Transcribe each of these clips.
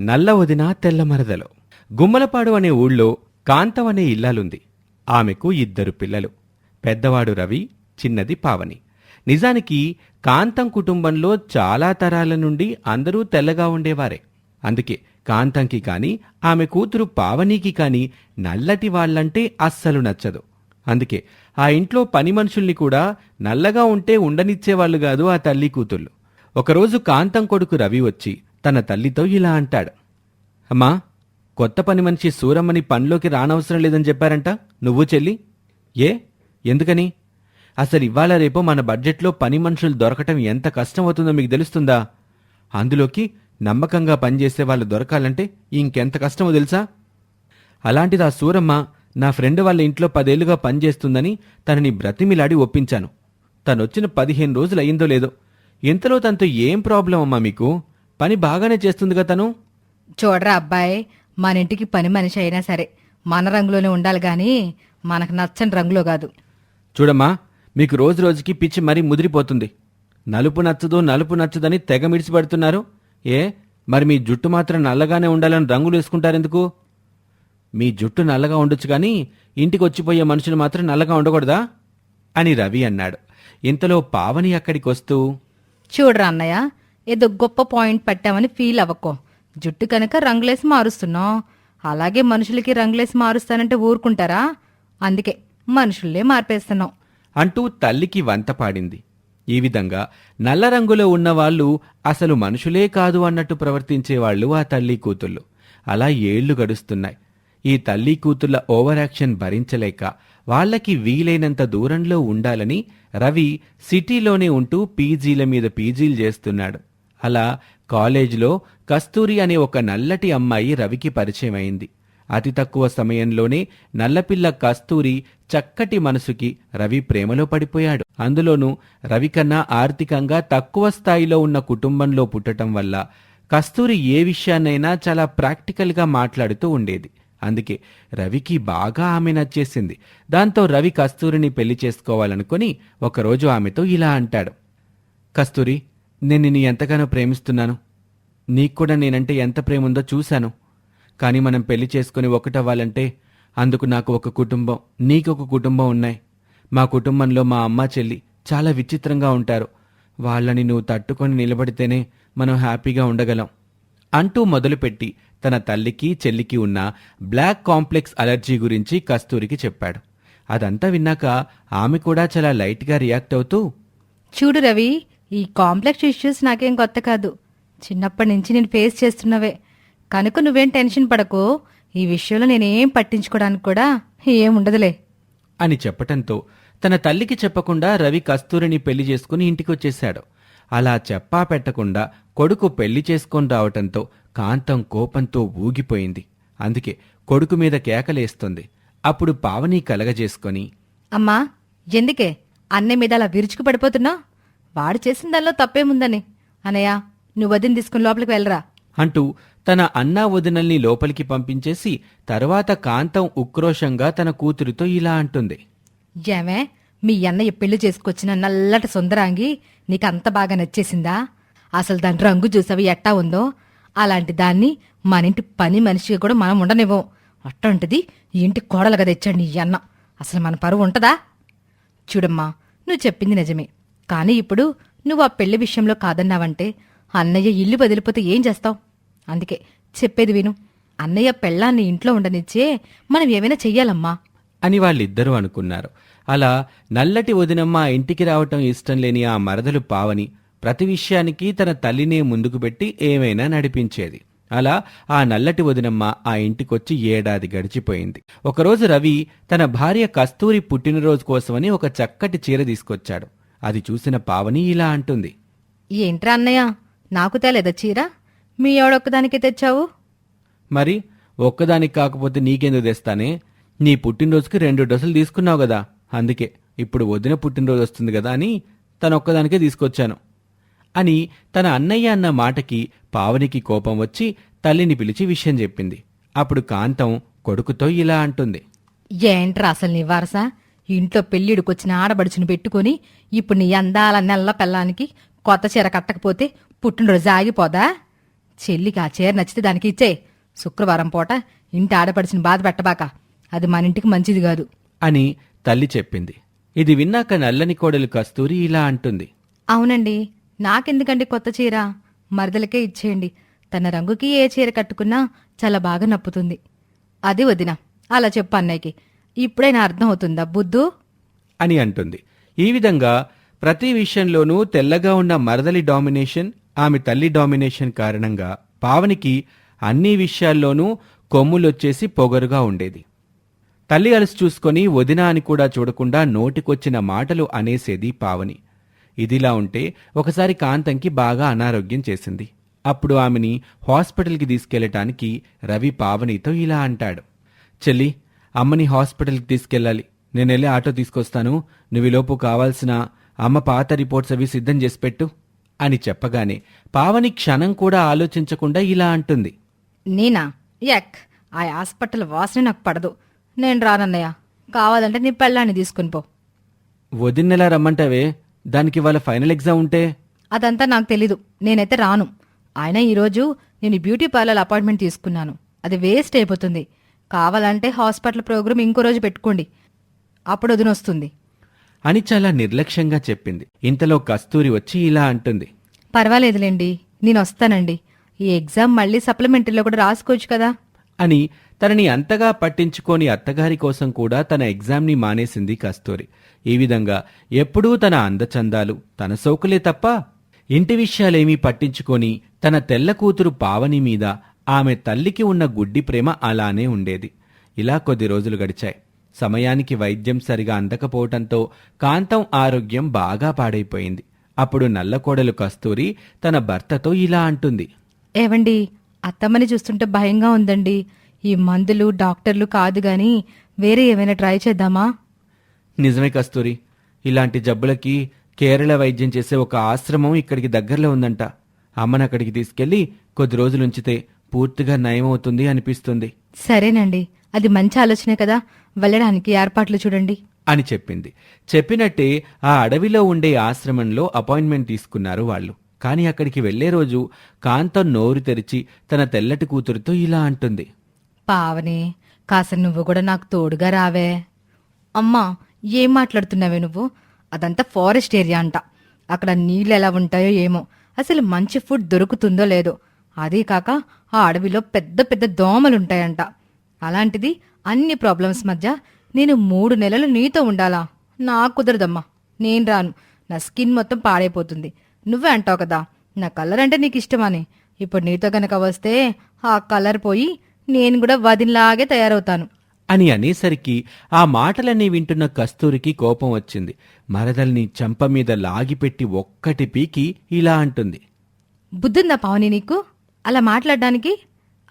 నల్ల వదిన తెల్లమరదలు గుమ్మలపాడు అనే ఊళ్ళో కాంతం అనే ఇల్లాలుంది. ఆమెకు ఇద్దరు పిల్లలు. పెద్దవాడు రవి చిన్నది పావని. నిజానికి కాంతం కుటుంబంలో చాలా తరాల నుండి అందరూ తెల్లగా ఉండేవారే. అందుకే కాంతంకి కాని ఆమె కూతురు పావనికి కాని నల్లటి వాళ్ళంటే అస్సలు నచ్చదు. అందుకే ఆ ఇంట్లో పని మనుషుల్ని కూడా నల్లగా ఉంటే ఉండనిచ్చేవాళ్ళు కాదు ఆ తల్లి కూతుళ్ళు. ఒకరోజు కాంతం కొడుకు రవి వచ్చి తన తల్లితో ఇలా అంటాడు. అమ్మా కొత్త పని మనిషి సూరమ్మని పనిలోకి రానవసరం లేదని చెప్పారంట. నువ్వు చెల్లి? ఏ? ఎందుకని? అసలు ఇవాళ రేపో మన బడ్జెట్లో పని మనుషులు దొరకటం ఎంత కష్టం అవుతుందో మీకు తెలుస్తుందా? అందులోకి నమ్మకంగా పనిచేసే వాళ్ళు దొరకాలంటే ఇంకెంత కష్టమో తెలుసా? అలాంటిది ఆ సూరమ్మ నా ఫ్రెండ్ వాళ్ళ ఇంట్లో పదేళ్ళుగా పనిచేస్తుందని తనని బ్రతిమిలాడి ఒప్పించాను. తనొచ్చిన పదిహేను రోజులు అయిందో లేదో. ఇంతలో తనతో ఏం ప్రాబ్లం అమ్మా మీకు? పని బాగానే చేస్తుందిగా తను? చూడరా అబ్బాయి మన ఇంటికి పని మనిషి అయినా సరే మన రంగులోనే ఉండాలి గాని మనకు నచ్చని రంగులో కాదు. చూడమ్మా మీకు రోజు రోజుకి పిచ్చి మరీ ముదిరిపోతుంది. నలుపు నచ్చదు నలుపు నచ్చదని తెగ మిడిసిపడుతున్నారు. ఏ మరి మీ జుట్టు మాత్రం నల్లగానే ఉండాలని రంగులు వేసుకుంటారెందుకు? మీ జుట్టు నల్లగా ఉండొచ్చు కానీ ఇంటికి వచ్చిపోయే మనుషులు మాత్రం నల్లగా ఉండకూడదా? అని రవి అన్నాడు. ఇంతలో పావని అక్కడికి వస్తూ చూడరా అన్నయ్య ఏదో గొప్ప పాయింట్ పట్టామని ఫీల్ అవ్వకో. జుట్టు కనుక రంగులేసి మారుస్తున్నాం అలాగే మనుషులకి రంగులేసి మారుస్తానంటే ఊరుకుంటారా? అందుకే మనుషుల్లే మార్పేస్తున్నాం అంటూ తల్లికి వంత పాడింది. ఈ విధంగా నల్ల రంగులో ఉన్నవాళ్ళు అసలు మనుషులే కాదు అన్నట్టు ప్రవర్తించేవాళ్ళు ఆ తల్లి కూతుళ్ళు. అలా ఏళ్ళు గడుస్తున్నాయి. ఈ తల్లి కూతుళ్ళ ఓవరాక్షన్ భరించలేక వాళ్ళకి వీలైనంత దూరంలో ఉండాలని రవి సిటీలోనే ఉంటూ పీజీల మీద పీజీలు చేస్తున్నాడు. అలా కాలేజీలో కస్తూరి అనే ఒక నల్లటి అమ్మాయి రవికి పరిచయం అయింది అతి తక్కువ సమయంలోనే నల్లపిల్ల కస్తూరి చక్కటి మనసుకి రవి ప్రేమలో పడిపోయాడు. అందులోనూ రవికన్నా ఆర్థికంగా తక్కువ స్థాయిలో ఉన్న కుటుంబంలో పుట్టటం వల్ల కస్తూరి ఏ విషయాన్నైనా చాలా ప్రాక్టికల్గా మాట్లాడుతూ ఉండేది. అందుకే రవికి బాగా ఆమె నచ్చేసింది. దాంతో రవి కస్తూరిని పెళ్ళి చేసుకోవాలనుకుని ఒకరోజు ఆమెతో ఇలా అంటాడు. కస్తూరి నేను నిన్ను ఎంతగానో ప్రేమిస్తున్నాను. నీకు కూడా నేనంటే ఎంత ప్రేమ ఉందో చూశాను. కానీ మనం పెళ్ళి చేసుకుని ఒకటవ్వాలంటే అందుకు నాకు ఒక కుటుంబం నీకొక కుటుంబం ఉన్నాయి. మా కుటుంబంలో మా అమ్మ చెల్లి చాలా విచిత్రంగా ఉంటారు. వాళ్ళని నువ్వు తట్టుకొని నిలబడితేనే మనం హ్యాపీగా ఉండగలం అంటూ మొదలుపెట్టి తన తల్లికి చెల్లికి ఉన్న బ్లాక్ కాంప్లెక్స్ అలర్జీ గురించి కస్తూరికి చెప్పాడు. అదంతా విన్నాక ఆమె కూడా చాలా లైట్గా రియాక్ట్ అవుతూ చూడు రవి ఈ కాంప్లెక్స్ ఇష్యూస్ నాకేం కొత్త కాదు. చిన్నప్పటి నుంచి నేను ఫేస్ చేస్తున్నవే. కనుక నువ్వేం టెన్షన్ పడకు. ఈ విషయంలో నేనేం పట్టించుకోవడానికి కూడా ఏం ఉండదులే. అని చెప్పటంతో తన తల్లికి చెప్పకుండా రవి కస్తూరిని పెళ్ళి చేసుకుని ఇంటికొచ్చేశాడు. అలా చెప్పా పెట్టకుండా కొడుకు పెళ్ళి చేసుకొని రావటంతో కాంతం కోపంతో ఊగిపోయింది. అందుకే కొడుకు మీద కేకలేస్తుంది. అప్పుడు పావని కలగజేసుకొని అమ్మా ఎందుకే? అన్నయ్య మీద అలా విరుచుకు పడిపోతున్నా వాడు చేసిన దానిలో తప్పేముందని? అనయ్య నువ్వు వదిన తీసుకుని లోపలికి వెళ్ళరా. అంటూ తన అన్నా వదినల్ని లోపలికి పంపించేసి తర్వాత కాంతం ఉక్రోషంగా తన కూతురితో ఇలా అంటుంది. ఏమే మీ అన్నయ్య పెళ్ళి చేసుకొచ్చిన నల్లటి సుందరాంగి నీకు అంత బాగా నచ్చేసిందా? అసలు దాని రంగు చూసావి ఎట్టా ఉందో? అలాంటి దాన్ని మన ఇంటి పని మనిషిగా కూడా మనం ఉండనివ్వం. అట్టంటిది ఇంటి కోడలుగా తెచ్చాడు నీ అన్న. అసలు మన పరువు ఉంటదా? చూడమ్మా నువ్వు చెప్పింది నిజమే. కానీ ఇప్పుడు నువ్వు ఆ పెళ్ళి విషయంలో కాదన్నావంటే అన్నయ్య ఇల్లు వదిలిపోతే ఏం చేస్తావు? అందుకే చెప్పేది విను. అన్నయ్య పెళ్ళాన్ని ఇంట్లో ఉండనిచ్చే మనం ఏమైనా చెయ్యాలమ్మా? అని వాళ్ళిద్దరూ అనుకున్నారు. అలా నల్లటి వదినమ్మ ఇంటికి రావటం ఇష్టం లేని ఆ మరదలు పావని ప్రతి విషయానికి తన తల్లినే ముందుకు పెట్టి ఏమైనా నడిపించేది. అలా ఆ నల్లటి వదినమ్మ ఆ ఇంటికొచ్చి ఏడాది గడిచిపోయింది. ఒకరోజు రవి తన భార్య కస్తూరి పుట్టినరోజు కోసమని ఒక చక్కటి చీర తీసుకొచ్చాడు. అది చూసిన పావని ఇలా అంటుంది. ఏంట్రా అన్నయ్య నాకు తేలేదా చీర? మీ ఎవడొక్కదానికి తెచ్చావు? మరి ఒక్కదానికి కాకపోతే నీకెందుకు తెస్తానే? నీ పుట్టినరోజుకి రెండు డ్రెస్సులు తీసుకున్నావు కదా అందుకే ఇప్పుడు వదిన పుట్టినరోజు వస్తుంది కదా అని తన ఒక్కదానికే తీసుకొచ్చాను. అని తన అన్నయ్య అన్న మాటకి పావనికి కోపం వచ్చి తల్లిని పిలిచి విషయం చెప్పింది. అప్పుడు కాంతం కొడుకుతో ఇలా అంటుంది. ఏంట్రా అసలు నీ వరస? ఇంట్లో పెళ్ళిడికొచ్చిన ఆడబడుచుని పెట్టుకొని ఇప్పుడు నీ అందాల నెల్ల పెళ్ళానికి కొత్త చీర కట్టకపోతే పుట్టినరోజు ఆగిపోదా? చెల్లికి ఆ చీర నచ్చితే దానికి ఇచ్చే. శుక్రవారం పూట ఇంటి ఆడపడిచిన బాధ పెట్టబాక. అది మన ఇంటికి మంచిది కాదు. అని తల్లి చెప్పింది. ఇది విన్నాక నల్లని కోడలు కస్తూరి ఇలా అంటుంది. అవునండి నాకెందుకండి కొత్త చీర? మరదలకే ఇచ్చేయండి. తన రంగుకి ఏ చీర కట్టుకున్నా చాలా బాగా నప్పుతుంది. అది వదిన అలా చెప్పు అన్నయ్యకి. ఇప్పుడైనా అర్థం అవుతుందా బుద్ధు? అని అంటుంది. ఈ విధంగా ప్రతి విషయంలోనూ తెల్లగా ఉన్న మరదలి డామినేషన్ ఆమె తల్లి డామినేషన్ కారణంగా పావనికి అన్ని విషయాల్లోనూ కొమ్ములొచ్చేసి పొగరుగా ఉండేది. తల్లి అలసి చూసుకొని వదిన అని కూడా చూడకుండా నోటికొచ్చిన మాటలు అనేసేది పావని. ఇదిలా ఉంటే ఒకసారి కాంతంకి బాగా అనారోగ్యం చేసింది. అప్పుడు ఆమెని హాస్పిటల్కి తీసుకెళ్ళటానికి రవి పావనితో ఇలా అంటాడు. చెల్లి అమ్మని హాస్పిటల్కి తీసుకెళ్ళాలి. నేను వెళ్ళి ఆటో తీసుకొస్తాను. నువ్వు ఈలోపు కావాల్సిన అమ్మ పాత రిపోర్ట్స్ అవి సిద్ధం చేసి పెట్టు అని చెప్పగానే పావని క్షణం కూడా ఆలోచించకుండా ఇలా అంటుంది. నేనా యక్ ఆ హాస్పిటల్ వాసన నాకు పడదు. నేను రానన్నయ్య కావాలంటే నీ పెళ్ళాన్ని తీసుకుని పో. వదిన్నెలా రమ్మంటావే? దానికి వాళ్ళ ఫైనల్ ఎగ్జామ్ ఉంటే? అదంతా నాకు తెలీదు. నేనైతే రాను. ఆయన ఈరోజు నేను బ్యూటీ పార్లర్ అపాయింట్మెంట్ తీసుకున్నాను. అది వేస్ట్ అయిపోతుంది. కావాలంటే హాస్పిటల్ ప్రోగ్రామ్ ఇంకో రోజు పెట్టుకోండి. అప్పుడు వదినొస్తుంది అని చాలా నిర్లక్ష్యంగా చెప్పింది. ఇంతలో కస్తూరి వచ్చి ఇలా అంటుంది. పర్వాలేదులేండి నేను వస్తానండి. ఈ ఎగ్జామ్ మళ్ళీ సప్లిమెంటరీలో కూడా రాసుకోవచ్చు కదా. అని తనని అంతగా పట్టించుకోని అత్తగారి కోసం కూడా తన ఎగ్జామ్ని మానేసింది కస్తూరి. ఈ విధంగా ఎప్పుడూ తన అందచందాలు తన సోకులే తప్ప ఇంటి విషయాలేమీ పట్టించుకొని తన తెల్ల కూతురు పావని మీద ఆమె తల్లికి ఉన్న గుడ్డి ప్రేమ అలానే ఉండేది. ఇలా కొద్ది రోజులు గడిచాయి. సమయానికి వైద్యం సరిగా అందకపోవటంతో కాంతం ఆరోగ్యం బాగా పాడైపోయింది. అప్పుడు నల్లకోడలు కస్తూరి తన భర్తతో ఇలా అంటుంది. ఏవండి అత్తమ్మని చూస్తుంటే భయంగా ఉందండి. ఈ మందులు డాక్టర్లు కాదు గాని వేరే ఏమైనా ట్రై చేద్దామా? నిజమే కస్తూరి. ఇలాంటి జబ్బులకి కేరళ వైద్యం చేసే ఒక ఆశ్రమం ఇక్కడికి దగ్గరలో ఉందంట. అమ్మని అక్కడికి తీసుకెళ్ళి కొద్ది రోజులు ఉంచితే పూర్తిగా నయమవుతుంది అనిపిస్తుంది. సరేనండి. అది మంచి ఆలోచనే కదా. వెళ్ళడానికి ఏర్పాట్లు చూడండి. అని చెప్పింది. చెప్పినట్టే ఆ అడవిలో ఉండే ఆశ్రమంలో అపాయింట్మెంట్ తీసుకున్నారు వాళ్ళు. కానీ అక్కడికి వెళ్ళే రోజు కాంతం నోరు తెరిచి తన తెల్లటి కూతురుతో ఇలా అంటుంది. పావని కాస్త నువ్వు కూడా నాకు తోడుగా రావే. అమ్మా ఏం మాట్లాడుతున్నావే నువ్వు? అదంతా ఫారెస్ట్ ఏరియా అంట. అక్కడ నీళ్ళు ఎలా ఉంటాయో ఏమో. అసలు మంచి ఫుడ్ దొరుకుతుందో లేదో. అదీ కాక ఆ అడవిలో పెద్ద పెద్ద దోమలుంటాయంట. అలాంటిది అన్ని ప్రాబ్లమ్స్ మధ్య నేను మూడు నెలలు నీతో ఉండాలా? నాకు కుదరదమ్మా. నేను రాను. నా స్కిన్ మొత్తం పాడైపోతుంది. నువ్వే అంటావు కదా. నా కలర్ అంటే నీకు ఇష్టమని. ఇప్పుడు నీతో గనక వస్తే ఆ కలర్ పోయి నేను కూడా వదినలాగే తయారవుతాను. అని అనేసరికి ఆ మాటలన్నీ వింటున్న కస్తూరికి కోపం వచ్చింది. మరదల్ని చంప మీద లాగిపెట్టి ఒక్కటి పీకి ఇలా అంటుంది. బుద్ధుందా పావని నీకు? అలా మాట్లాడడానికి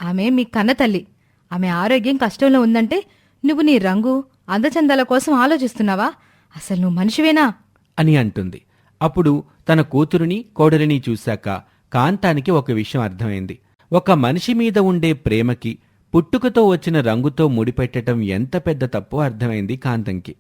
ఆమె మీ కన్న తల్లి. ఆమె ఆరోగ్యం కష్టంలో ఉందంటే నువ్వు నీ రంగు అందచందాల కోసం ఆలోచిస్తున్నావా? అసలు నువ్వు మనిషివేనా? అని అంటుంది. అప్పుడు తన కూతురుని కోడలిని చూశాక కాంతానికి ఒక విషయం అర్థమైంది. ఒక మనిషి మీద ఉండే ప్రేమకి పుట్టుకతో వచ్చిన రంగుతో ముడిపెట్టడం ఎంత పెద్ద తప్పో అర్థమైంది కాంతంకి.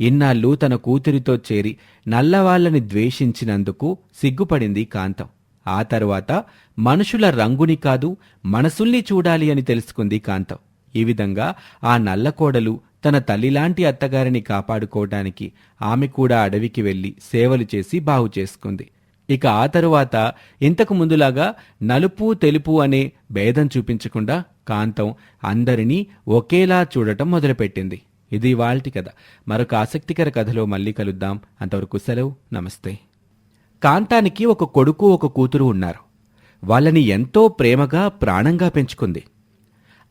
ఇన్నాళ్ళు తన కూతురితో చేరి నల్లవాళ్ళని ద్వేషించినందుకు సిగ్గుపడింది కాంతం. ఆ తరువాత మనుషుల రంగుని కాదు మనసుల్ని చూడాలి అని తెలుసుకుంది కాంతం. ఈ విధంగా ఆ నల్లకోడలు తన తల్లిలాంటి అత్తగారిని కాపాడుకోవటానికి ఆమె కూడా అడవికి వెళ్ళి సేవలు చేసి బాగు చేసుకుంది. ఇక ఆ తరువాత ఇంతకు ముందులాగా నలుపు తెలుపు అనే భేదం చూపించకుండా కాంతం అందరినీ ఒకేలా చూడటం మొదలుపెట్టింది. ఇది వాళ్ళటి కథ. మరొక ఆసక్తికర కథలో మళ్ళీ కలుద్దాం. అంతవరకు సెలవు. నమస్తే. కాంతానికి ఒక కొడుకు ఒక కూతురు ఉన్నారు. వాళ్ళని ఎంతో ప్రేమగా ప్రాణంగా పెంచుకుంది.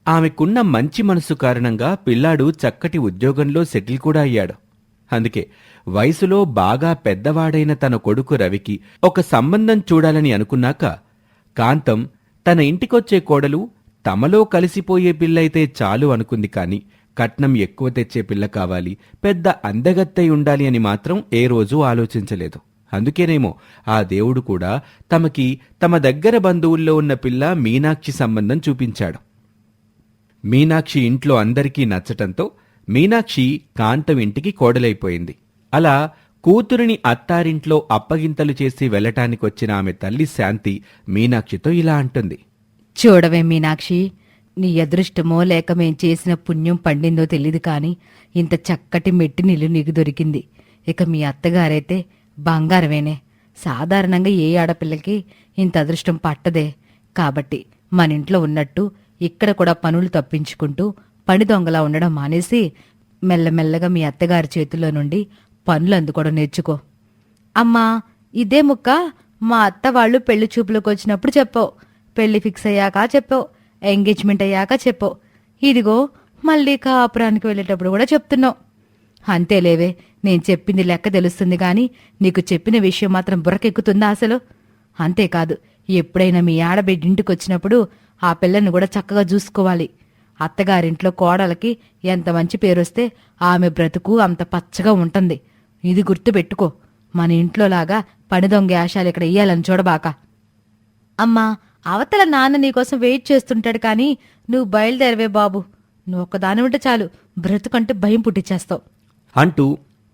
ఆమెకున్న మంచి మనసు కారణంగా పిల్లాడు చక్కటి ఉద్యోగంలో సెటిల్ కూడా అయ్యాడు. అందుకే వయసులో బాగా పెద్దవాడైన తన కొడుకు రవికి ఒక సంబంధం చూడాలని అనుకున్నాక కాంతం తన ఇంటికొచ్చే కోడలు తమలో కలిసిపోయే పిల్లయితే చాలు అనుకుంది కాని కట్నం ఎక్కువ తెచ్చే పిల్ల కావాలి పెద్ద అందగత్తై ఉండాలి అని మాత్రం ఏ రోజూ ఆలోచించలేదు. అందుకేనేమో ఆ దేవుడు కూడా తమకి తమ దగ్గర బంధువుల్లో ఉన్న పిల్ల మీనాక్షి సంబంధం చూపించాడు. మీనాక్షి ఇంట్లో అందరికీ నచ్చటంతో మీనాక్షి కాంతం ఇంటికి కోడలైపోయింది. అలా కూతురిని అత్తారింట్లో అప్పగింతలు చేసి వెళ్ళటానికొచ్చిన ఆమె తల్లి శాంతి మీనాక్షితో ఇలా అంటుంది. చూడవే మీనాక్షి నీ అదృష్టమో లేక మేం చేసిన పుణ్యం పండిందో తెలియదు కాని ఇంత చక్కటి మెట్టి నీళ్ళు నీకు దొరికింది. ఇక మీ అత్తగారైతే బంగారమేనే. సాధారణంగా ఏ ఆడపిల్లకి ఇంత అదృష్టం పట్టదే. కాబట్టి మన ఇంట్లో ఉన్నట్టు ఇక్కడ కూడా పనులు తప్పించుకుంటూ పని దొంగలా ఉండడం మానేసి మెల్లమెల్లగా మీ అత్తగారి చేతిలో నుండి పనులు అందుకోవడం నేర్చుకో. అమ్మా ఇదే ముక్క మా అత్త వాళ్ళు పెళ్ళి చూపులకు వచ్చినప్పుడు చెప్పావు. పెళ్ళి ఫిక్స్ అయ్యాక చెప్పావు. ఎంగేజ్మెంట్ అయ్యాక చెప్పావు. ఇదిగో మళ్ళీ కాపురానికి వెళ్ళేటప్పుడు కూడా చెప్తున్నావు. అంతేలేవే నేను చెప్పింది లెక్క తెలుస్తుంది గాని నీకు చెప్పిన విషయం మాత్రం బుర్రకెక్కుతుందా అసలు? అంతేకాదు ఎప్పుడైనా మీ ఆడబిడ్డింటికొచ్చినప్పుడు ఇంటికి వచ్చినప్పుడు ఆ పిల్లని కూడా చక్కగా చూసుకోవాలి. అత్తగారింట్లో కోడలకి ఎంత మంచి పేరొస్తే ఆమె బ్రతుకు అంత పచ్చగా ఉంటుంది. ఇది గుర్తుపెట్టుకో మన ఇంట్లోలాగా పని దొంగ యాశాలు ఇక్కడ ఇయ్యాలని చూడబాక. అమ్మా అవతల నాన్న నీకోసం వెయిట్ చేస్తుంటాడు కానీ నువ్వు బయలుదేరవే బాబు. నువ్వు ఒక్కదాని ఉంటే చాలు బ్రతుకంటే భయం పుట్టించేస్తావు అంటూ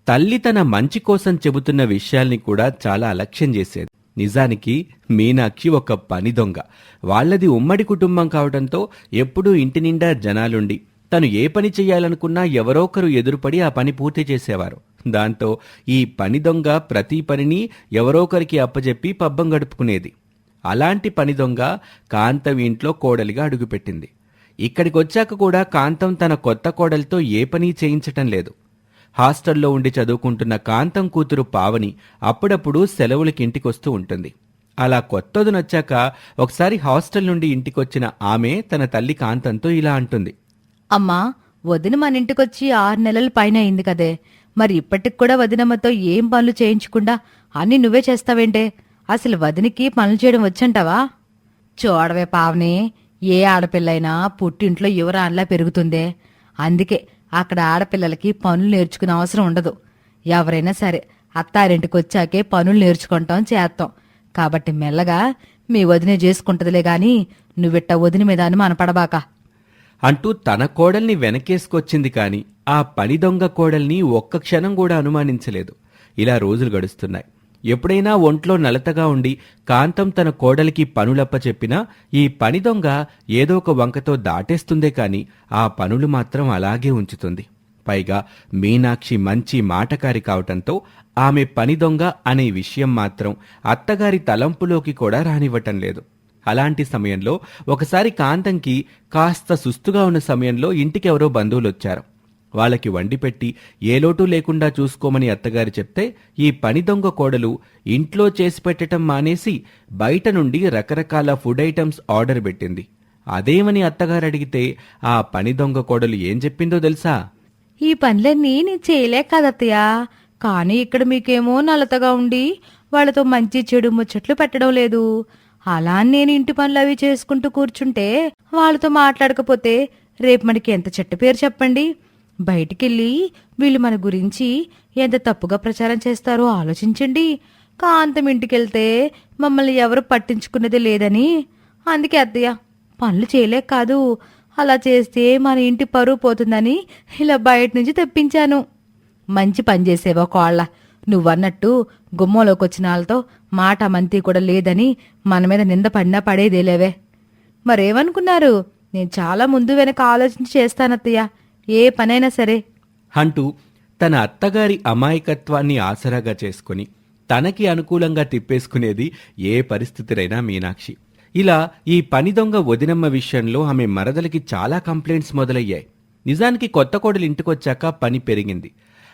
తల్లి తన మంచి కోసం చెబుతున్న విషయాల్ని కూడా చాలా అలక్ష్యం చేసేది. నిజానికి మీనాక్షి ఒక పని దొంగ. వాళ్ళది ఉమ్మడి కుటుంబం కావడంతో ఎప్పుడూ ఇంటి నిండా జనాలుండి. తను ఏ పని చేయాలనుకున్నా ఎవరో ఒకరు ఎదురుపడి ఆ పని పూర్తి చేసేవారు. దాంతో ఈ పని దొంగ ప్రతి పనిని ఎవరొకరికి అప్పజెప్పి పబ్బం గడుపుకునేది. అలాంటి పని దొంగ కాంతం ఇంట్లో కోడలిగా అడుగుపెట్టింది. ఇక్కడికి వచ్చాక కూడా కాంతం తన కొత్త కోడలితో ఏ పని చేయించటం లేదు. హాస్టల్లో ఉండి చదువుకుంటున్న కాంతం కూతురు పావని అప్పుడప్పుడు సెలవులకి ఇంటికొస్తూ ఉంటుంది. అలా కొత్తదనొచ్చాక ఒకసారి హాస్టల్ నుండి ఇంటికొచ్చిన ఆమె తన తల్లి కాంతంతో ఇలా అంటుంది. అమ్మా వదిన మన ఇంటికొచ్చి ఆరు నెలల పైన అయింది కదే. మరి ఇప్పటికి కూడా వదినమ్మతో ఏం పనులు చేయించకుండా అన్ని నువ్వే చేస్తావేంటే? అసలు వదినికి పనులు చేయడం వచ్చంటావా? చూడవే పావని ఏ ఆడపిల్లైనా పుట్టింట్లో యువరాన్లా పెరుగుతుందే. అందుకే అక్కడ ఆడపిల్లలకి పనులు నేర్చుకునే అవసరం ఉండదు. ఎవరైనా సరే అత్తారింటికి వచ్చాకే పనులు నేర్చుకుంటాం చేస్తాం కాబట్టి మెల్లగా మీ వదినే చేసుకుంటదిలే గాని నువ్విట్ట వదిన మీద అనుమానపడబాక. అంటూ తన కోడల్ని వెనకేసుకొచ్చింది కాని ఆ పని దొంగ కోడల్ని ఒక్క క్షణం కూడా అనుమానించలేదు. ఇలా రోజులు గడుస్తున్నాయి. ఎప్పుడైనా ఒంట్లో నలతగా ఉండి కాంతం తన కోడలికి పనులప్ప చెప్పినా ఈ పని దొంగ ఏదో ఒక వంకతో దాటేస్తుందే కాని ఆ పనులు మాత్రం అలాగే ఉంచుతుంది. పైగా మీనాక్షి మంచి మాటకారి కావటంతో ఆమె పని దొంగ అనే విషయం మాత్రం అత్తగారి తలంపులోకి కూడా రానివ్వటం లేదు. అలాంటి సమయంలో ఒకసారి కాంతంకి కాస్త సుస్తుగా ఉన్న సమయంలో ఇంటికెవరో బంధువులు వచ్చారు వాళ్ళకి వండి పెట్టి ఏ లోటు లేకుండా చూసుకోమని అత్తగారు చెప్తే ఈ పని దొంగ కోడలు ఇంట్లో చేసి పెట్టటం మానేసి బయట నుండి రకరకాల ఫుడ్ ఐటమ్స్ ఆర్డర్ పెట్టింది. అదేమని అత్తగారు అడిగితే ఆ పని దొంగ కోడలు ఏం చెప్పిందో తెలుసా? ఈ పనులన్నీ నేను చేయలేక కదత్తయ్యా. కానీ ఇక్కడ మీకేమో నలతగా ఉండి వాళ్ళతో మంచి చెడు ముచ్చట్లు పెట్టడం లేదు. అలా నేను ఇంటి పనులు అవి చేసుకుంటూ కూర్చుంటే వాళ్ళతో మాట్లాడకపోతే రేపు మనకి ఎంత చెట్ట పేరు చెప్పండి? బయటికెళ్ళి వీళ్ళు మన గురించి ఎంత తప్పుగా ప్రచారం చేస్తారో ఆలోచించండి. కాంతం ఇంటికెళ్తే మమ్మల్ని ఎవరు పట్టించుకున్నది లేదని. అందుకే అత్తయ్య పనులు చేయలేక కాదు. అలా చేస్తే మన ఇంటి పరువు పోతుందని ఇలా బయట నుంచి తెప్పించాను. మంచి పని చేసేవా కోళ్ళ? నువ్వన్నట్టు గుమ్మలోకి వచ్చిన వాళ్ళతో మాట మంతి కూడా లేదని మన మీద నింద పడినా పడేదేలేవే. మరేమనుకున్నారు? నేను చాలా ముందు వెనక ఆలోచించి చేస్తానత్తయ్య. ఏ పనైనా సరే. అంటూ తన అత్తగారి అమాయకత్వాన్ని ఆసరాగా చేసుకుని తనకి అనుకూలంగా తిప్పేసుకునేది ఏ పరిస్థితిరైనా మీనాక్షి. ఇలా ఈ పని దొంగ వదినమ్మ విషయంలో ఆమె మరదలకి చాలా కంప్లైంట్స్ మొదలయ్యాయి. నిజానికి కొత్త కోడలు ఇంటికొచ్చాక పని పెరిగింది.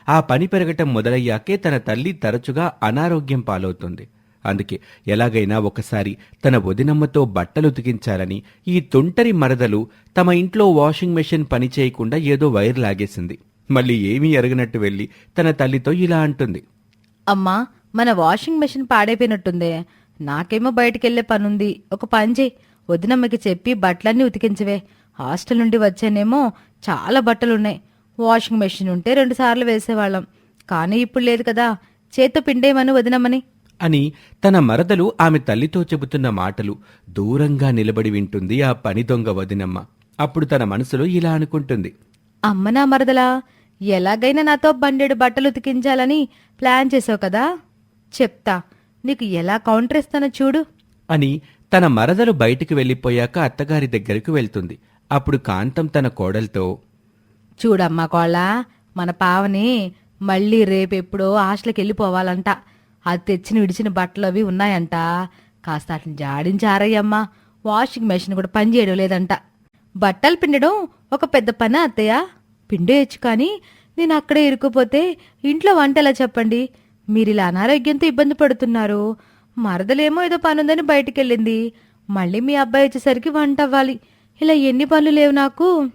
ఆ పని పెరగటం మొదలయ్యాకే తన తల్లి తరచుగా అనారోగ్యం పాలవుతుంది. అందుకే ఎలాగైనా ఒకసారి తన వదినమ్మతో బట్టలు ఉతికించాలని ఈ తొంటరి మరదలు తమ ఇంట్లో వాషింగ్ మెషిన్ పని చేయకుండా ఏదో వైర్ లాగేసింది. మళ్ళీ ఏమీ ఎరగనట్టు వెళ్ళి తన తల్లితో ఇలా అంటుంది. అమ్మా మన వాషింగ్ మెషిన్ పాడైపోయినట్టుందే. నాకేమో బయటికెళ్ళే పనుంది. ఒక పని చేయి. వదినమ్మకి చెప్పి బట్టలన్నీ ఉతికించవే. హాస్టల్ నుండి వచ్చానేమో చాలా బట్టలున్నాయి. వాషింగ్ మెషిన్ ఉంటే రెండుసార్లు వేసేవాళ్ళం. కానీ ఇప్పుడు లేదు కదా. చేత్తో పిండేయమని వదినమ్మని. అని తన మరదలు ఆమె తల్లితో చెబుతున్న మాటలు దూరంగా నిలబడి వింటుంది ఆ పని దొంగ వదినమ్మ. అప్పుడు తన మనసులో ఇలా అనుకుంటుంది. అమ్మ నా మరదలా ఎలాగైనా నాతో బండెడు బట్టలు ఉతికించాలని ప్లాన్ చేసావు కదా? చెప్తా నీకు ఎలా కౌంటర్ ఇస్తానో చూడు. అని తన మరదలు బయటికి వెళ్ళిపోయాక అత్తగారి దగ్గరకు వెళ్తుంది. అప్పుడు కాంతం తన కోడలతో చూడమ్మా కోళ్ళ మన పావని మళ్ళీ రేపెప్పుడో హాస్టల్కి వెళ్ళిపోవాలంట. అది తెచ్చిన విడిచిన బట్టలు అవి ఉన్నాయంట. కాస్త వాటిని జాడించి ఆరయ్యమ్మా వాషింగ్ మెషిన్ కూడా పనిచేయడం లేదంట. బట్టలు పిండడం ఒక పెద్ద పని అత్తయ్య. పిండేయచ్చు కానీ నేను అక్కడే ఇరుక్కుపోతే ఇంట్లో వంట ఎలా చెప్పండి? మీరు ఇలా అనారోగ్యంతో ఇబ్బంది పడుతున్నారు. మరదలేమో ఏదో పనుందని బయటికి వెళ్ళింది మళ్ళీ మీ అబ్బాయి వచ్చేసరికి వంట అవ్వాలి. ఇలా ఎన్ని పనులు లేవు నాకు.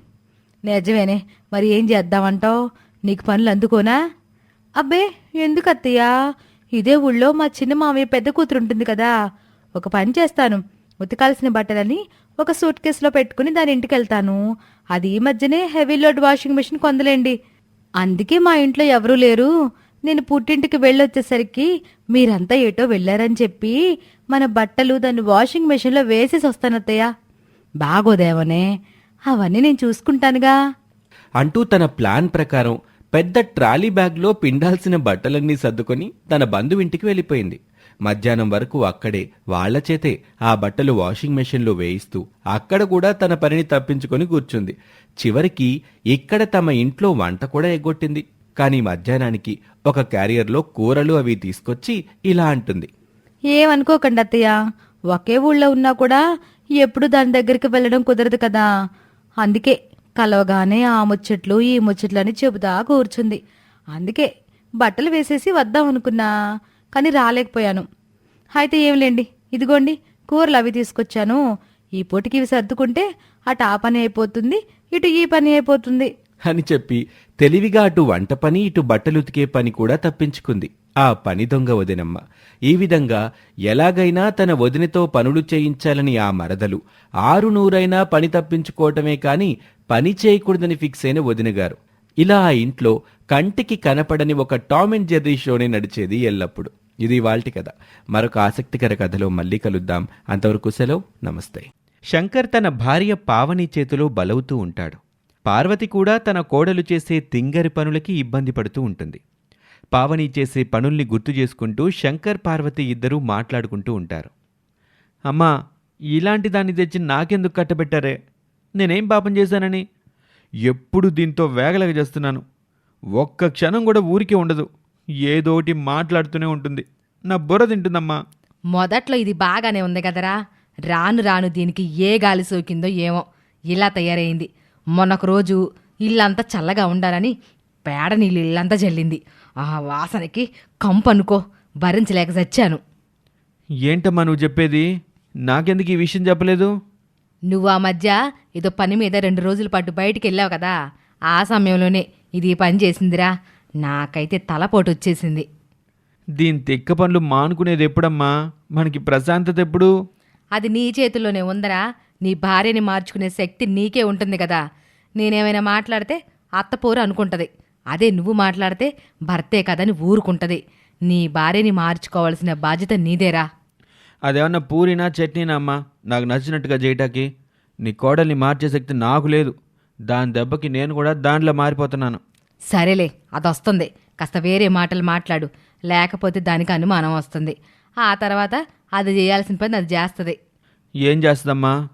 నిజమేనే మరి ఏం చేద్దామంటావు? నీకు పనులు అందుకోనా? అబ్బే ఎందుకు అత్తయ్యా ఇదే ఊళ్ళో మా చిన్న మామయ్య పెద్ద కూతురు ఉంటుంది కదా. ఒక పని చేస్తాను. ఉతకాల్సిన బట్టలని ఒక సూట్ కేసులో పెట్టుకుని దాని ఇంటికి వెళ్తాను అది ఈ మధ్యనే హెవీ లోడ్ వాషింగ్ మెషిన్ కొందలేండి. అందుకే మా ఇంట్లో ఎవరూ లేరు. నేను పుట్టింటికి వెళ్ళొచ్చేసరికి మీరంతా ఏటో వెళ్ళారని చెప్పి మన బట్టలు దాన్ని వాషింగ్ మెషిన్లో వేసేసి వస్తానత్తయ్య. బాగోదేవనే అవన్నీ నేను చూసుకుంటానుగా. అంటూ తన ప్లాన్ ప్రకారం పెద్ద ట్రాలీ బ్యాగ్లో పిండాల్సిన బట్టలన్నీ సర్దుకొని తన బంధువింటికి వెళ్ళిపోయింది. మధ్యాహ్నం వరకు అక్కడే వాళ్ళ చేతే ఆ బట్టలు వాషింగ్ మెషిన్లో వేయిస్తూ అక్కడ కూడా తన పనిని తప్పించుకొని కూర్చుంది. చివరికి ఇక్కడ తమ ఇంట్లో వంట కూడా ఎగ్గొట్టింది. కానీ మధ్యాహ్నానికి ఒక క్యారియర్లో కూరలు అవి తీసుకొచ్చి ఇలా అంటుంది. ఏమనుకోకండి అత్తయ్య. ఒకే ఊళ్ళో ఉన్నా కూడా ఎప్పుడు దాని దగ్గరికి వెళ్ళడం కుదరదు కదా. అందుకే కలవగానే ఆ ముచ్చట్లు ఈ ముచ్చట్లు అని చెబుతా కూర్చుంది. అందుకే బట్టలు వేసేసి వద్దాం అనుకున్నా కానీ రాలేకపోయాను. అయితే ఏంలేండి ఇదిగోండి కూరలు అవి తీసుకొచ్చాను. ఈ పూటకి ఇవి సర్దుకుంటే అటు ఆ పని అయిపోతుంది ఇటు ఈ పని అయిపోతుంది. అని చెప్పి తెలివిగా అటు వంట పని ఇటు బట్టలుతికే పని కూడా తప్పించుకుంది. ఆ పని దొంగ వదినమ్మ. ఈ విధంగా ఎలాగైనా తన వదినతో పనులు చేయించాలని ఆ మరదలు. ఆరు నూరైనా పని తప్పించుకోవటమే కాని పని చేయకూడదని ఫిక్స్ అయిన వదినగారు. ఇలా ఆ ఇంట్లో కంటికి కనపడని ఒక టామ్ అండ్ జెర్రీ షోనే నడిచేది ఎల్లప్పుడు. ఇది వాల్టి కథ. మరొక ఆసక్తికర కథలో మళ్ళీ కలుద్దాం. అంతవరకు సెలవు. నమస్తే. శంకర్ తన భార్య పావని చేతిలో బలవుతూ ఉంటాడు. పార్వతి కూడా తన కోడలు చేసే తింగరి పనులకి ఇబ్బంది పడుతూ ఉంటుంది. పావని చేసే పనుల్ని గుర్తు చేసుకుంటూ శంకర్ పార్వతి ఇద్దరూ మాట్లాడుకుంటూ ఉంటారు. అమ్మా ఇలాంటి దాన్ని తెచ్చి నాకెందుకు కట్టబెట్టారే? నేనేం పాపం చేశానని? ఎప్పుడు దీంతో వేగలగ చేస్తున్నాను. ఒక్క క్షణం కూడా ఊరికే ఉండదు. ఏదోటి మాట్లాడుతూనే ఉంటుంది. నా బుర్ర తింటుందమ్మా. మొదట్లో ఇది బాగానే ఉంది కదరా. రాను రాను దీనికి ఏ గాలి సోకిందో ఏమో. ఇలా తయారైంది. మొన్నొక రోజు ఇల్లంతా చల్లగా ఉండాలని పేడ నీళ్ళు ఇల్లంతా జల్లింది. ఆ వాసనకి కంపు అనుకో భరించలేక చచ్చాను. ఏంటమ్మా నువ్వు చెప్పేది? నాకెందుకు ఈ విషయం చెప్పలేదు? నువ్వు ఆ మధ్య ఏదో పని మీద రెండు రోజుల పాటు బయటికి వెళ్ళావు కదా. ఆ సమయంలోనే ఇది పని చేసిందిరా. నాకైతే తలపోటు వచ్చేసింది దీని తిక్క పనులు మానుకునేది ఎప్పుడమ్మా? మనకి ప్రశాంతత ఎప్పుడు? అది నీ చేతుల్లోనే ఉందరా. నీ భార్యని మార్చుకునే శక్తి నీకే ఉంటుంది కదా. నేనేమైనా మాట్లాడితే అత్తపోరు అనుకుంటది. అదే నువ్వు మాట్లాడితే భర్తే కదని ఊరుకుంటది. నీ భార్యని మార్చుకోవాల్సిన బాధ్యత నీదేరా. అదేమన్నా పూరినా చట్నీనా అమ్మా? నాకు నచ్చినట్టుగా చేయటానికి. నీ కోడల్ని మార్చే శక్తి నాకు లేదు. దాని దెబ్బకి నేను కూడా దాంట్లో మారిపోతున్నాను. సరేలే అది వస్తుంది కాస్త వేరే మాటలు మాట్లాడు. లేకపోతే దానికి అనుమానం వస్తుంది. ఆ తర్వాత అది చేయాల్సిన పని అది చేస్తుంది. ఏం చేస్తుందమ్మా?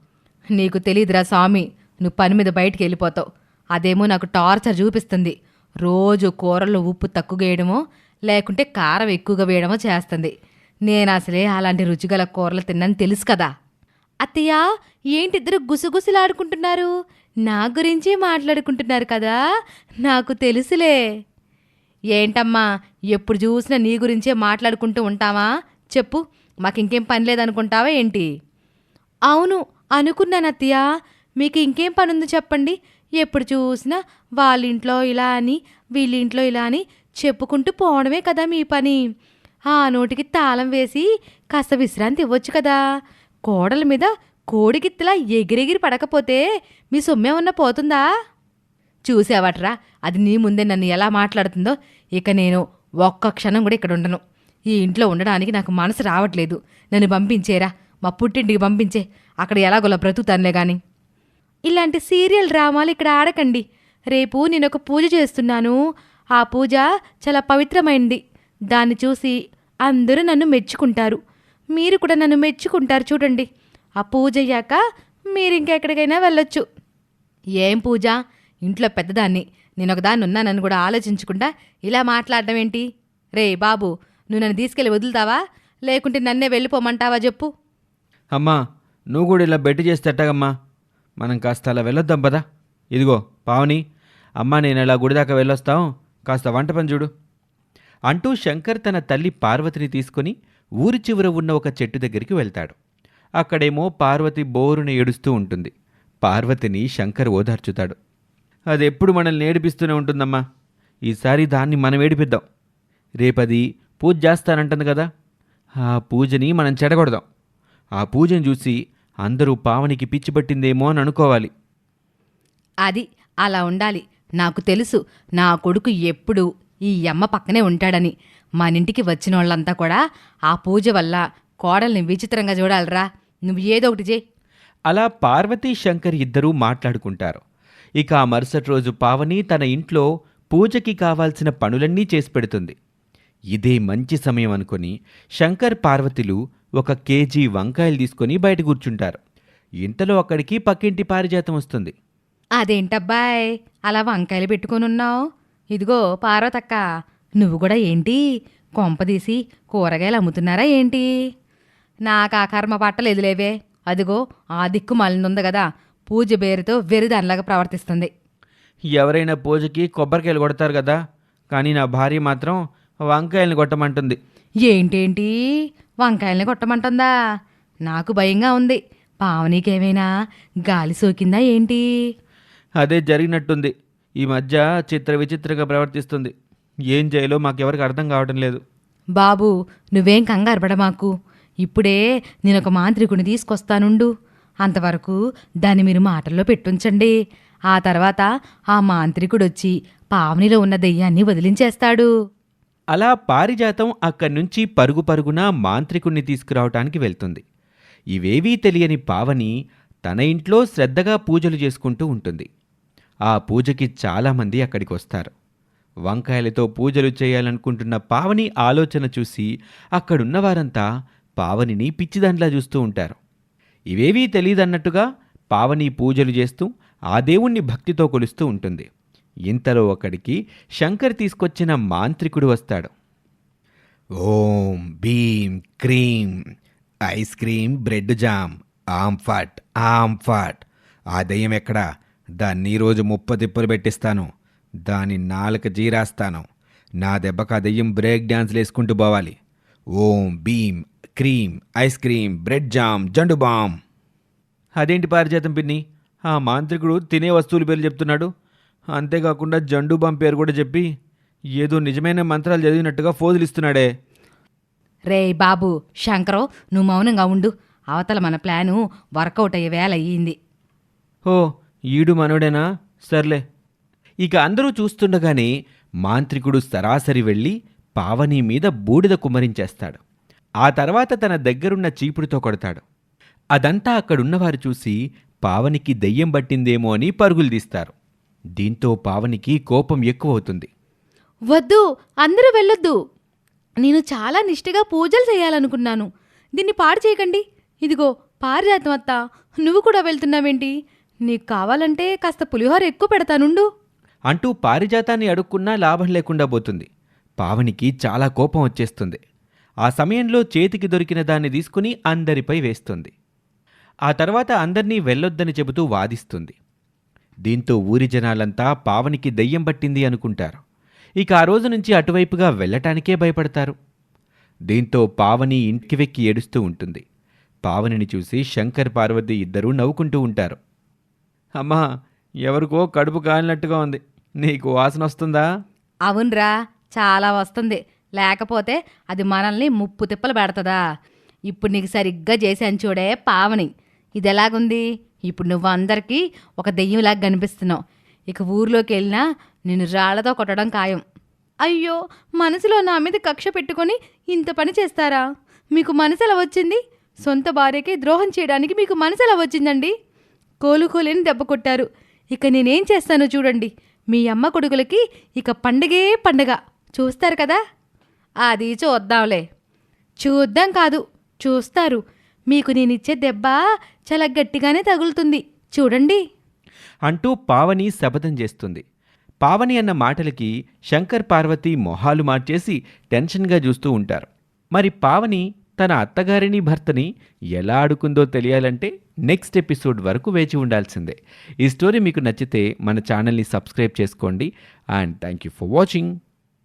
నీకు తెలియదురా స్వామి నువ్వు పని మీద బయటికి వెళ్ళిపోతావు. అదేమో నాకు టార్చర్ చూపిస్తుంది. రోజు కూరలో ఉప్పు తక్కువ వేయడమో లేకుంటే కారం ఎక్కువగా వేయడమో చేస్తుంది. నేను అసలే అలాంటి రుచిగల కూరలు తిన్నాను తెలుసు కదా. అత్తయ్య ఏంటిద్దరు గుసగుసలాడుకుంటున్నారు? నా గురించి మాట్లాడుకుంటున్నారు కదా. నాకు తెలుసులే. ఏంటమ్మా ఎప్పుడు చూసినా నీ గురించే మాట్లాడుకుంటూ ఉంటావా? చెప్పు మాకింకేం పని లేదనుకుంటావా ఏంటి? అవును అనుకున్నాను అత్తయ్య. మీకు ఇంకేం పని చెప్పండి? ఎప్పుడు చూసినా వాళ్ళ ఇంట్లో ఇలా అని వీళ్ళింట్లో ఇలా అని చెప్పుకుంటూ పోవడమే కదా మీ పని. ఆ నోటికి తాళం వేసి కాస్త విశ్రాంతి ఇవ్వచ్చు కదా. కోడల మీద కోడిగిత్తలా ఎగిరెగిరి పడకపోతే మీ సొమ్మేమన్నా పోతుందా? చూసావట్రా అది నీ ముందే నన్ను ఎలా మాట్లాడుతుందో? ఇక నేను ఒక్క క్షణం కూడా ఇక్కడ ఉండను. ఈ ఇంట్లో ఉండడానికి నాకు మనసు రావట్లేదు. నన్ను పంపించేరా మా పుట్టింటికి పంపించే. అక్కడ ఎలాగోలా బ్రతుకుతానులే కానీ ఇలాంటి సీరియల్ డ్రామాలు ఇక్కడ ఆడకండి. రేపు నేను ఒక పూజ చేస్తున్నాను. ఆ పూజ చాలా పవిత్రమైంది. దాన్ని చూసి అందరూ నన్ను మెచ్చుకుంటారు. మీరు కూడా నన్ను మెచ్చుకుంటారు చూడండి. ఆ పూజ అయ్యాక మీరు ఇంకెక్కడికైనా వెళ్ళొచ్చు. ఏం పూజ? ఇంట్లో పెద్దదాన్ని. నేను ఒకదాన్ని ఉన్నానని కూడా ఆలోచించకుండా ఇలా మాట్లాడడం ఏంటి? రే బాబు నువ్వు నన్ను తీసుకెళ్ళి వదులుతావా? లేకుంటే నన్నే వెళ్ళిపోమంటావా చెప్పు. అమ్మా నువ్వు కూడా ఇలా బెట్టి చేసి ఎట్టాగమ్మా మనం కాస్త అలా వెళ్ళొద్దాం పదా. ఇదిగో పావని అమ్మా నేను ఇలా గుడిదాకా వెళ్ళొస్తాం. కాస్త వంట పని చూడు. అంటూ శంకర్ తన తల్లి పార్వతిని తీసుకొని ఊరి చివర ఉన్న ఒక చెట్టు దగ్గరికి వెళ్తాడు. అక్కడేమో పార్వతి బోరుని ఏడుస్తూ ఉంటుంది. పార్వతిని శంకర్ ఓదార్చుతాడు. అది ఎప్పుడు మనల్ని ఏడిపిస్తూనే ఉంటుందమ్మా. ఈసారి దాన్ని మనం ఏడిపిద్దాం. రేపది పూజ చేస్తానంటుంది కదా. ఆ పూజని మనం చెడగొడదాం. ఆ పూజను చూసి అందరూ పావనికి పిచ్చి పట్టిందేమో అని అనుకోవాలి. అది అలా ఉండాలి. నాకు తెలుసు నా కొడుకు ఎప్పుడు ఈ అమ్మ పక్కనే ఉంటాడని. మనింటికి వచ్చిన వాళ్ళంతా కూడా ఆ పూజ వల్ల కోడల్ని విచిత్రంగా చూడాలిరా. నువ్వు ఏదో ఒకటి చేయి. అలా పార్వతీ శంకర్ ఇద్దరూ మాట్లాడుకుంటారు. ఇక ఆ మరుసటి రోజు పావని తన ఇంట్లో పూజకి కావాల్సిన పనులన్నీ చేసి పెడుతుంది. ఇదే మంచి సమయం అనుకొని శంకర్ పార్వతులు ఒక కేజీ వంకాయలు తీసుకొని బయట కూర్చుంటారు. ఇంతలో అక్కడికి పక్కింటి పారిజాతం వస్తుంది. అదేంటబ్బాయ్ అలా వంకాయలు పెట్టుకొనున్నావు? ఇదిగో పార్వతక్క నువ్వు కూడా ఏంటి? కొంపదీసి కూరగాయలు అమ్ముతున్నారా ఏంటి? నాకు ఆ కర్మ పట్టలేదు లేవే. అదిగో ఆ దిక్కు మళ్ళీ కదా. పూజ పేరుతో వెరిదానిలాగా ప్రవర్తిస్తుంది. ఎవరైనా పూజకి కొబ్బరికాయలు కొడతారు కదా. కానీ నా భార్య మాత్రం వంకాయల్ని కొట్టమంటుంది. ఏంటేంటి? వంకాయల్ని కొట్టమంటుందా? నాకు భయంగా ఉంది. పావనీకేమైనా గాలి సోకిందా ఏంటి? అదే జరిగినట్టుంది. ఈ మధ్య చిత్ర విచిత్రంగా ప్రవర్తిస్తుంది. ఏం చేయాలో మాకెవరికి అర్థం కావటం లేదు. బాబు నువ్వేం కంగారు పడ మాకు. ఇప్పుడే నేను ఒక మాంత్రికుని తీసుకొస్తానుండు. అంతవరకు దాన్ని మీరు మాటల్లో పెట్టుంచండి. ఆ తర్వాత ఆ మాంత్రికుడు వచ్చి పావనిలో ఉన్న దెయ్యాన్ని వదిలించేస్తాడు. అలా పారిజాతం అక్కడి నుంచి పరుగు పరుగున మాంత్రికుణ్ణి తీసుకురావటానికి వెళ్తుంది. ఇవేవీ తెలియని పావని తన ఇంట్లో శ్రద్ధగా పూజలు చేసుకుంటూ ఉంటుంది. ఆ పూజకి చాలామంది అక్కడికి వస్తారు. వంకాయలతో పూజలు చేయాలనుకుంటున్న పావని ఆలోచన చూసి అక్కడున్న వారంతా పావనిని పిచ్చిదండ్లా చూస్తూ ఉంటారు. ఇవేవీ తెలియదన్నట్టుగా పావని పూజలు చేస్తూ ఆ దేవుణ్ణి భక్తితో కొలుస్తూ ఉంటుంది. ఇంతలో ఒకడికి శంకర్ తీసుకొచ్చిన మాంత్రికుడు వస్తాడు. ఓం భీం cream ice cream bread jam ఆమ్ఫాట్ ఆమ్ఫాట్ ఆ దయ్యం ఎక్కడా? దాన్ని ఈరోజు ముప్ప తిప్పలు పెట్టిస్తాను. దాని నాలుక జీరాస్తాను. నా దెబ్బకు ఆ దెయ్యం బ్రేక్ డ్యాన్స్లు వేసుకుంటూ పోవాలి. ఓం భీం cream ice cream bread jam Zandu balm. అదేంటి పారిజాతం పిన్ని? ఆ మాంత్రికుడు తినే వస్తువుల పేర్లు చెప్తున్నాడు. అంతేకాకుండా జండు బామ్ పేరు కూడా చెప్పి ఏదో నిజమైన మంత్రాలు చదివినట్టుగా ఫోజులు ఇస్తున్నాడే రేయ్ బాబు శంకరో నువ్వు మౌనంగా ఉండు. అవతల మన ప్లాను వర్కౌట్ అయ్యే వేళ అయ్యింది. ఓ ఈడు మనోడేనా? సర్లే. ఇక అందరూ చూస్తుండగానే మాంత్రికుడు సరాసరి వెళ్ళి పావని మీద బూడిద కుమ్మరించేస్తాడు. ఆ తర్వాత తన దగ్గరున్న చీపుడుతో కొడతాడు. అదంతా అక్కడున్నవారు చూసి పావనికి దెయ్యం పట్టిందేమో అని పరుగులు తీస్తారు. దీంతో పావనికి కోపం ఎక్కువవుతుంది. వద్దు అందరూ వెళ్ళొద్దు. నేను చాలా నిష్ఠగా పూజలు చేయాలనుకున్నాను. దీన్ని పాడు చేయకండి. ఇదిగో పారిజాతం అత్త నువ్వు కూడా వెళ్తున్నావేంటి? నీకు కావాలంటే కాస్త పులిహోర ఎక్కువ పెడతానుండు. అంటూ పారిజాతాన్ని అడుక్కున్నా లాభం లేకుండా పోతుంది. పావనికి చాలా కోపం వచ్చేస్తుంది. ఆ సమయంలో చేతికి దొరికిన దాన్ని తీసుకుని అందరిపై వేస్తుంది. ఆ తర్వాత అందర్నీ వెళ్ళొద్దని చెబుతూ వాదిస్తుంది. దీంతో ఊరి జనాలంతా పావనికి దయ్యం పట్టింది అనుకుంటారు. ఇక ఆ రోజు నుంచి అటువైపుగా వెళ్ళటానికే భయపడతారు. దీంతో పావని ఇంటికి వెక్కి ఏడుస్తూ ఉంటుంది. పావనిని చూసి శంకర్ పార్వతి ఇద్దరూ నవ్వుకుంటూ ఉంటారు. అమ్మా ఎవరికో కడుపు కాలినట్టుగా ఉంది. నీకు వాసన వస్తుందా? అవునరా చాలా వస్తుంది. లేకపోతే అది మనల్ని ముప్పు తిప్పలు పెడతదా? ఇప్పుడు నీకు సరిగ్గా చేశాను చూడే పావని. ఇది ఎలాగుంది ఇప్పుడు నువ్వు అందరికీ ఒక దెయ్యంలాగా కనిపిస్తున్నావు. ఇక ఊర్లోకి వెళ్ళినా నిన్ను రాళ్ళతో కొట్టడం ఖాయం. అయ్యో మనసులో నా మీద కక్ష పెట్టుకొని ఇంత పని చేస్తారా? మీకు మనసు ఎలా వచ్చింది? సొంత భార్యకి ద్రోహం చేయడానికి మీకు మనసు ఎలా వచ్చిందండి? కోలుకోలేని దెబ్బ కొట్టారు. ఇక నేనేం చేస్తానో చూడండి. మీ అమ్మ కొడుకులకి ఇక పండగే పండగ. చూస్తారు కదా? అది చూద్దాంలే. చూద్దాం కాదు చూస్తారు. మీకు నేనిచ్చే దెబ్బ చాలా గట్టిగానే తగులుతుంది. చూడండి. అంటూ పావని శపథం చేస్తుంది. పావని అన్న మాటలకి శంకర్ పార్వతి మొహాలు మార్చేసి టెన్షన్గా చూస్తూ ఉంటారు. మరి పావని తన అత్తగారిని భర్తని ఎలా ఆడుకుందో తెలియాలంటే నెక్స్ట్ ఎపిసోడ్ వరకు వేచి ఉండాల్సిందే. ఈ స్టోరీ మీకు నచ్చితే మన ఛానల్ని సబ్స్క్రైబ్ చేసుకోండి. And thank you for watching.